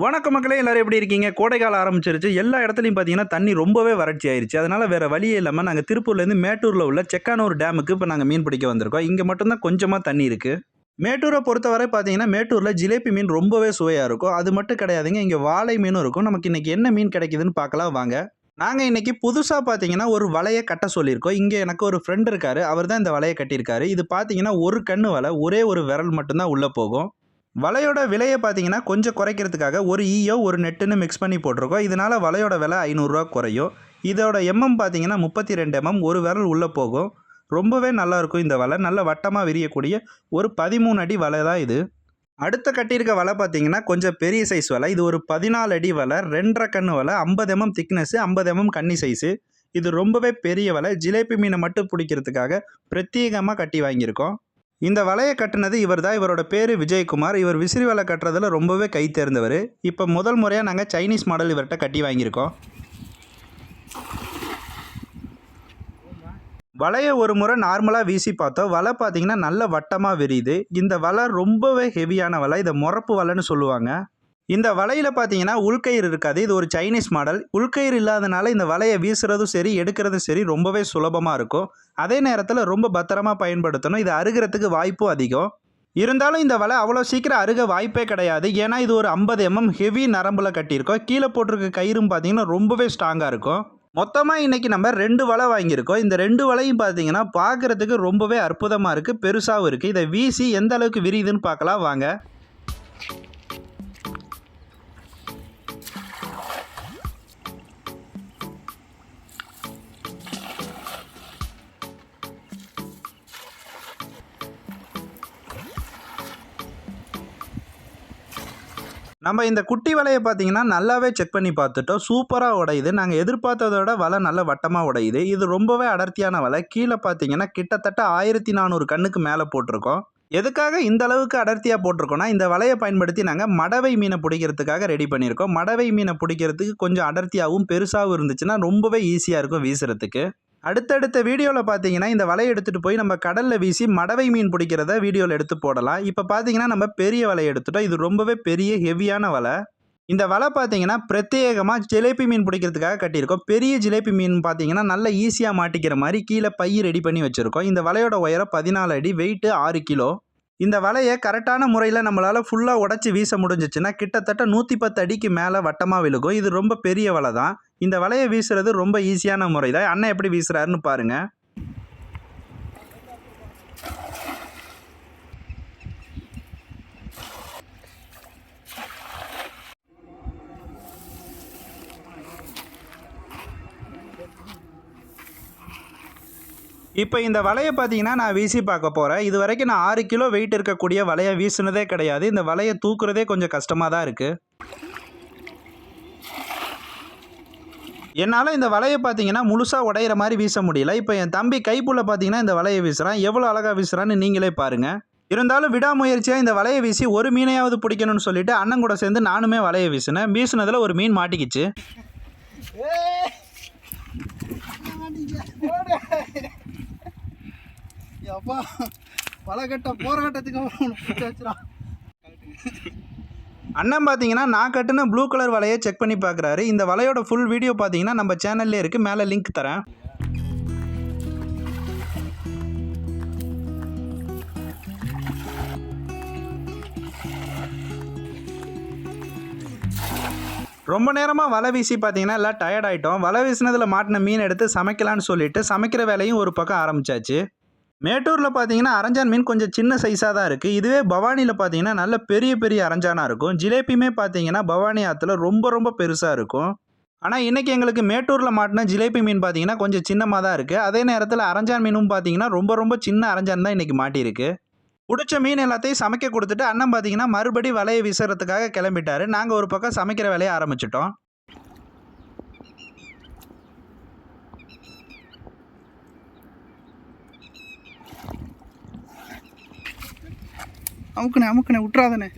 வணக்க மக்களே எல்லோரும் எப்படி இருக்கீங்க? கோடைக்காலம் ஆரம்பிச்சிருச்சு. எல்லா இடத்துலையும் பார்த்தீங்கன்னா தண்ணி ரொம்பவே வறட்சி ஆயிருச்சு. அதனால் வேறு வழியே இல்லாமல் நாங்கள் திருப்பூர்லேருந்து மேட்டூரில் உள்ள செக்கானூர் டேமுக்கு இப்போ நாங்கள் மீன் பிடிக்க வந்திருக்கோம். இங்கே மட்டும்தான் கொஞ்சமாக தண்ணி இருக்குது மேட்டூரை பொறுத்தவரை பார்த்தீங்கன்னா மேட்டூரில் ஜிலேபி மீன் ரொம்பவே சுவையாக இருக்கும். அது மட்டும் கிடையாதுங்க இங்கே வாழை மீனும் இருக்கும். நமக்கு இன்றைக்கி என்ன மீன் கிடைக்குதுன்னு பார்க்கலாம் வாங்க. நாங்கள் இன்றைக்கி புதுசாக பார்த்தீங்கன்னா ஒரு வலையை கட்ட சொல்லியிருக்கோம். இங்கே எனக்கு ஒரு ஃப்ரெண்ட் இருக்கார். அவர் தான் இந்த வலையை கட்டியிருக்காரு. இது பார்த்தீங்கன்னா ஒரு கண்ணு வலை ஒரே ஒரு விரல் மட்டும்தான் உள்ளே போகும். வலையோட விலையை பார்த்தீங்கன்னா கொஞ்சம் குறைக்கிறதுக்காக ஒரு ஈயோ ஒரு நெட்டுன்னு மிக்ஸ் பண்ணி போட்டிருக்கோம். இதனால் வலையோட விலை ஐநூறுரூவா குறையும். இதோட எம்எம் பார்த்தீங்கன்னா முப்பத்தி ரெண்டு எம்எம் ஒரு விரல் உள்ளே போகும். ரொம்பவே நல்லாயிருக்கும் இந்த வலை. நல்ல வட்டமாக விரியக்கூடிய ஒரு பதிமூணு அடி வலை தான் இது. அடுத்த கட்டியிருக்க வலை பார்த்தீங்கன்னா கொஞ்சம் பெரிய சைஸ் வலை. இது ஒரு பதினாலு அடி வலை. ரெண்டரை கண்ணு வலை. ஐம்பது எம்எம் திக்னஸ் ஐம்பது எம்எம் கன்னி சைஸு இது ரொம்பவே பெரிய வலை. ஜிலேபி மீனை மட்டும் பிடிக்கிறதுக்காக பிரத்யேகமாக கட்டி வாங்கியிருக்கோம். இந்த வலையை கட்டினது இவர் தான் இவரோட பேர் விஜயகுமார். இவர் விசிறி வலை கட்டுறதுல ரொம்பவே கை தேர்ந்தவர். இப்போ முதல் முறையாக நாங்கள் சைனீஸ் மாடல் இவர்கிட்ட கட்டி வாங்கியிருக்கோம். வலையை ஒரு முறை நார்மலாக வீசி பார்த்தோம். வலை பார்த்தீங்கன்னா நல்ல வட்டமாக விரியுது. இந்த வலை ரொம்பவே ஹெவியான வலை. இதை முறப்பு வலைன்னு சொல்லுவாங்க. இந்த வலையில் பார்த்தீங்கன்னா உள்கயிறு இருக்காது. இது ஒரு சைனீஸ் மாடல் உள்கயிறு இல்லாதனால இந்த வலையை வீசுறதும் சரி எடுக்கிறதும் சரி ரொம்பவே சுலபமாக இருக்கும். அதே நேரத்தில் ரொம்ப பத்திரமா பயன்படுத்தணும். இது அருகிறதுக்கு வாய்ப்பும் அதிகம். இருந்தாலும் இந்த வலை அவ்வளோ சீக்கிரம் அருக வாய்ப்பே கிடையாது. ஏன்னா இது ஒரு ஐம்பது எம்எம் ஹெவி நரம்பில் கட்டியிருக்கோம். கீழே போட்டிருக்க கயிறும் பார்த்தீங்கன்னா ரொம்பவே ஸ்ட்ராங்காக இருக்கும். மொத்தமாக இன்றைக்கி நம்ம ரெண்டு வலை வாங்கியிருக்கோம். இந்த ரெண்டு வலையும் பார்த்தீங்கன்னா பார்க்குறதுக்கு ரொம்பவே அற்புதமாக இருக்குது பெருசாகவும் இருக்குது இதை வீசி எந்த அளவுக்கு விரியுதுன்னு பார்க்கலாம் வாங்க. நம்ம இந்த குட்டி வலையை பார்த்தீங்கன்னா நல்லாவே செக் பண்ணி பார்த்துட்டோம். சூப்பராக உடையுது. நாங்கள் எதிர்பார்த்ததோட வலை நல்ல வட்டமாக உடையுது. இது ரொம்பவே அடர்த்தியான வலை. கீழே பார்த்தீங்கன்னா கிட்டத்தட்ட ஆயிரத்தி நானூறு கண்ணுக்கு மேலே போட்டிருக்கோம். எதுக்காக இந்த அளவுக்கு அடர்த்தியாக போட்டிருக்கோம்னா இந்த வலையை பயன்படுத்தி நாங்கள் மடவை மீனை பிடிக்கிறதுக்காக ரெடி பண்ணியிருக்கோம். மடவை மீனை பிடிக்கிறதுக்கு கொஞ்சம் அடர்த்தியாகவும் பெருசாகவும் இருந்துச்சுன்னா ரொம்பவே ஈஸியாக இருக்கும் வீசுறதுக்கு. அடுத்தடுத்த வீடியோவில் பார்த்தீங்கன்னா இந்த வலையை எடுத்துகிட்டு போய் நம்ம கடலில் வீசி மடவை மீன் பிடிக்கிறத வீடியோவில் எடுத்து போடலாம். இப்போ பார்த்தீங்கன்னா நம்ம பெரிய வலையை எடுத்துட்டோம். இது ரொம்பவே பெரிய ஹெவியான வலை. இந்த வலை பார்த்தீங்கன்னா பிரத்யேகமாக ஜிலேபி மீன் பிடிக்கிறதுக்காக கட்டியிருக்கோம். பெரிய ஜிலேபி மீன் பார்த்தீங்கன்னா நல்ல ஈஸியாக மாட்டிக்கிற மாதிரி கீழே பை ரெடி பண்ணி வச்சுருக்கோம். இந்த வலையோட உயரம் பதினாலு அடி வெயிட்டு ஆறு கிலோ. இந்த வலையை கரெக்டான முறையில் நம்மளால் ஃபுல்லாக உடச்சி வீச முடிஞ்சிச்சுன்னா கிட்டத்தட்ட நூற்றி பத்து அடிக்கு மேலே வட்டமாக விழுகும். இது ரொம்ப பெரிய வலை தான். இந்த வலையை வீசுறது ரொம்ப ஈஸியான முறை தான் அண்ணன் எப்படி வீசுறாருன்னு பாருங்கள் இப்போ இந்த வலையை பார்த்தீங்கன்னா நான் வீசி பார்க்க போகிறேன் இது வரைக்கும் நான் ஆறு கிலோ வெயிட் இருக்கக்கூடிய வலையை வீசுனதே கிடையாது இந்த வலையை தூக்குறதே கொஞ்சம் கஷ்டமாக தான் இருக்குது என்னால் இந்த வலையை பார்த்தீங்கன்னா முழுசாக உடையிற மாதிரி வீச முடியல இப்போ என் தம்பி கைப்புள்ள பார்த்தீங்கன்னா இந்த வலையை வீசுகிறான் எவ்வளோ அழகாக வீசுகிறான்னு நீங்களே பாருங்கள் இருந்தாலும் விடாமுயற்சியாக இந்த வலையை வீசி ஒரு மீனையாவது பிடிக்கணும்னு சொல்லிட்டு அண்ணன் கூட சேர்ந்து நானுமே வலையை வீசினேன் வீசினதில் ஒரு மீன் மாட்டிக்கிச்சு அப்பா பலகட்ட போராட்டத்துக்கு பிடிச்சி வச்சிடான் அண்ணன் பார்த்தீங்கன்னா நான் கட்டின ப்ளூ கலர் வலையை செக் பண்ணி பார்க்குறாரு இந்த வலையோட ஃபுல் வீடியோ பார்த்தீங்கன்னா நம்ம சேனல்லே இருக்குது மேலே லிங்க் தரேன். ரொம்ப நேரமாக வலை வீசி பார்த்தீங்கன்னா எல்லாம் டயர்ட் ஆகிட்டோம் வலை வீசினதில் மாட்டின மீன் எடுத்து சமைக்கலான்னு சொல்லிட்டு சமைக்கிற வேலையும் ஒரு பக்கம் ஆரம்பிச்சாச்சு. மேட்டூரில் பார்த்தீங்கன்னா அரஞ்சான் மீன் கொஞ்சம் சின்ன சைஸாக தான் இருக்குது இதுவே பவானியில் பார்த்தீங்கன்னா நல்ல பெரிய பெரிய அரஞ்சானாக இருக்கும். ஜிலேபியுமே பார்த்தீங்கன்னா பவானி ஆற்றுல ரொம்ப ரொம்ப பெருசாக இருக்கும். ஆனால் இன்றைக்கி எங்களுக்கு மேட்டூரில் மாட்டின ஜிலேபி மீன் பார்த்தீங்கன்னா கொஞ்சம் சின்னமாக தான் இருக்குது அதே நேரத்தில் அரஞ்சான் மீனும் பார்த்தீங்கன்னா ரொம்ப ரொம்ப சின்ன அரஞ்சான் தான் இன்றைக்கி மாட்டியிருக்கு. பிடிச்ச மீன் எல்லாத்தையும் சமைக்க கொடுத்துட்டு அண்ணன் பார்த்தீங்கன்னா மறுபடி வலையை வீசுறதுக்காக கிளம்பிட்டாரு. நாங்கள் ஒரு பக்கம் சமைக்கிற வேலையை ஆரம்பிச்சிட்டோம். அமுக்குனே அமுக்குனே விட்றாதனே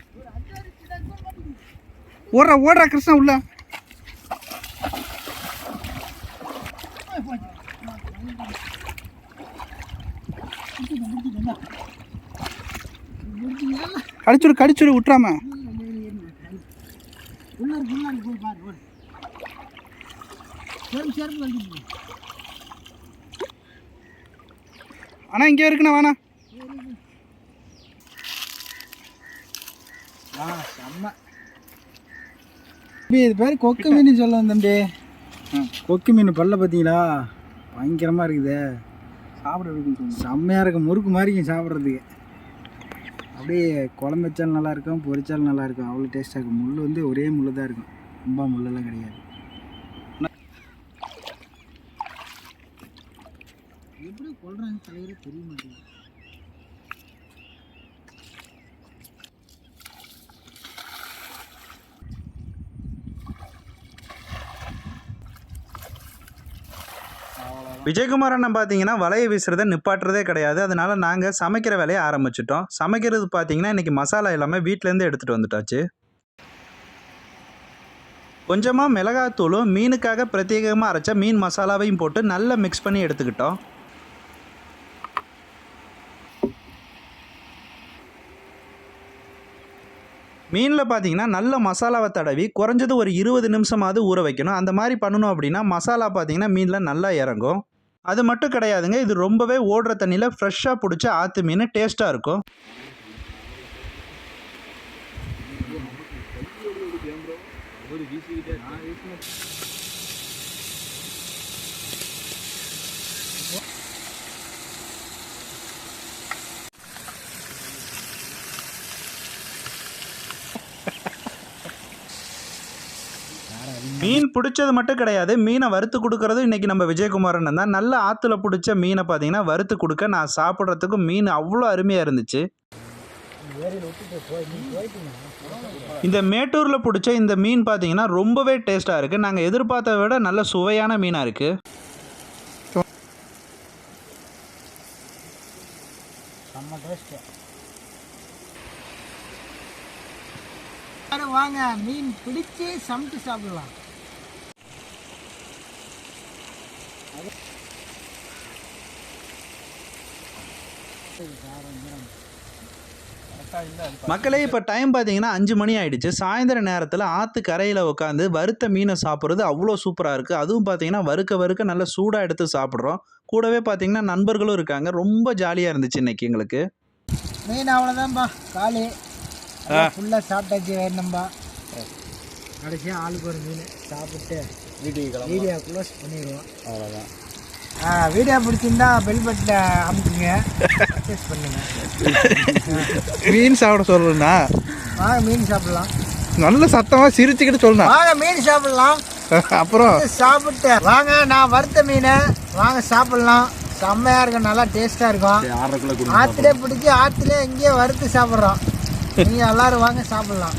ஓடுறா ஓடுறா கிருஷ்ணா உள்ள. கடிச்சுடு கடிச்சுடு விட்றாம அண்ணா இங்கே இருக்குண்ணா வேணா ஆ செம்ம. இது பேர் கொக்கு மீன் சொல்ல தம்பி. கொக்கு மீன் பல்ல பார்த்தீங்களா? பயங்கரமாக இருக்குதே. சாப்பிட செம்மையாக இருக்கும் முறுக்கு மாதிரி சாப்பிட்றதுக்கு. அப்படியே குழம்பு வச்சாலும் நல்லா இருக்கும் பொரிச்சாலும் நல்லா இருக்கும். அவ்வளோ டேஸ்ட்டாக இருக்கும். முள் வந்து ஒரே முள் தான் இருக்கும். ரொம்ப முள்ளெல்லாம் கிடையாது. எப்படி கொள்றாங்க தலைவரே தெரிய மாட்டேங்குது. விஜயகுமார் அண்ணன் பார்த்தீங்கன்னா வலையை வீசுறதை நிப்பாட்டுறதே கிடையாது. அதனால நாங்கள் சமைக்கிற வேலையை ஆரம்பிச்சிட்டோம். சமைக்கிறது பார்த்தீங்கன்னா இன்னைக்கு மசாலா எல்லாமே வீட்டிலேருந்து எடுத்துகிட்டு வந்துட்டாச்சு. கொஞ்சமாக மிளகாத்தூளும் மீனுக்காக பிரத்யேகமாக அரைச்ச மீன் மசாலாவையும் போட்டு நல்லா மிக்ஸ் பண்ணி எடுத்துக்கிட்டோம். மீனில் பார்த்தீங்கன்னா நல்ல மசாலாவை தடவி குறைஞ்சது ஒரு இருபது நிமிஷமாவது ஊற வைக்கணும். அந்த மாதிரி பண்ணணும் அப்படின்னா மசாலா பார்த்தீங்கன்னா மீனில் நல்லா இறங்கும். அது மட்டும் கிடையாதுங்க. இது ரொம்பவே ஓடுற தண்ணியில் ஃப்ரெஷ்ஷாக பிடிச்ச ஆற்று மீன் டேஸ்ட்டாக இருக்கும். மீன் பிடிச்சது மட்டும் கிடையாது. மீனை வறுத்து கொடுக்கறதும் இன்றைக்கி நம்ம விஜயகுமாரன் தான். நல்ல ஆற்றுல பிடிச்ச மீனை பார்த்தீங்கன்னா வறுத்து கொடுக்க நான் சாப்பிட்றதுக்கு மீன் அவ்வளோ அருமையாக இருந்துச்சு. இந்த மேட்டூரில் பிடிச்ச இந்த மீன் பார்த்தீங்கன்னா ரொம்பவே டேஸ்ட்டாக இருக்குது நாங்கள் எதிர்பார்த்ததை விட நல்ல சுவையான மீனாக இருக்குது வாங்க. மீன் பிடிச்சி சமைச்சு சாப்பிடலாம். மக்களே இப்போ டைம் பார்த்தீங்கன்னா அஞ்சு மணி ஆயிடுச்சு. சாயந்தர நேரத்தில் ஆற்று கரையில் உட்காந்து வறுத்த மீனை சாப்பிட்றது அவ்வளோ சூப்பராக இருக்குது அதுவும் பார்த்தீங்கன்னா வறுக்க வறுக்க நல்லா சூடாக எடுத்து சாப்பிட்றோம். கூடவே பார்த்தீங்கன்னா நண்பர்களும் இருக்காங்க. ரொம்ப ஜாலியாக இருந்துச்சு இன்னைக்கு எங்களுக்கு. மீன் அவ்வளோதான்ப்பா காலி. ஃபுல்லாக சாப்பிட்டாச்சு வேணும்பா. கடைசியாக ஆளுக்கு ஒரு மீன் சாப்பிட்டு வீடியோ க்ளோஸ் பண்ணிடுவோம். அவ்வளோதான் வீடியோ பிடிச்சிருந்தா பெல் பட்டனை அமுக்குங்க. பர்ச்சேஸ் பண்ணுங்க. மீன் சாப்பிட சொல்லுண்ணா வாங்க மீன் சாப்பிடலாம். நல்ல சத்தமாக சிரிச்சுக்கிட்டு சொல்லுண்ணா. வாங்க மீன் சாப்பிடலாம். அப்புறம்? சாப்பிட்டு வாங்க நான் வறுத்த மீன் வாங்க சாப்பிடலாம். செம்மையாக இருக்கும் நல்லா டேஸ்ட்டாக இருக்கும். ஆற்றுலேயே பிடிச்சி ஆற்றுலேயே இங்கேயே வறுத்து சாப்பிட்றோம். நீங்கள் எல்லாரும் வாங்க சாப்பிடலாம்.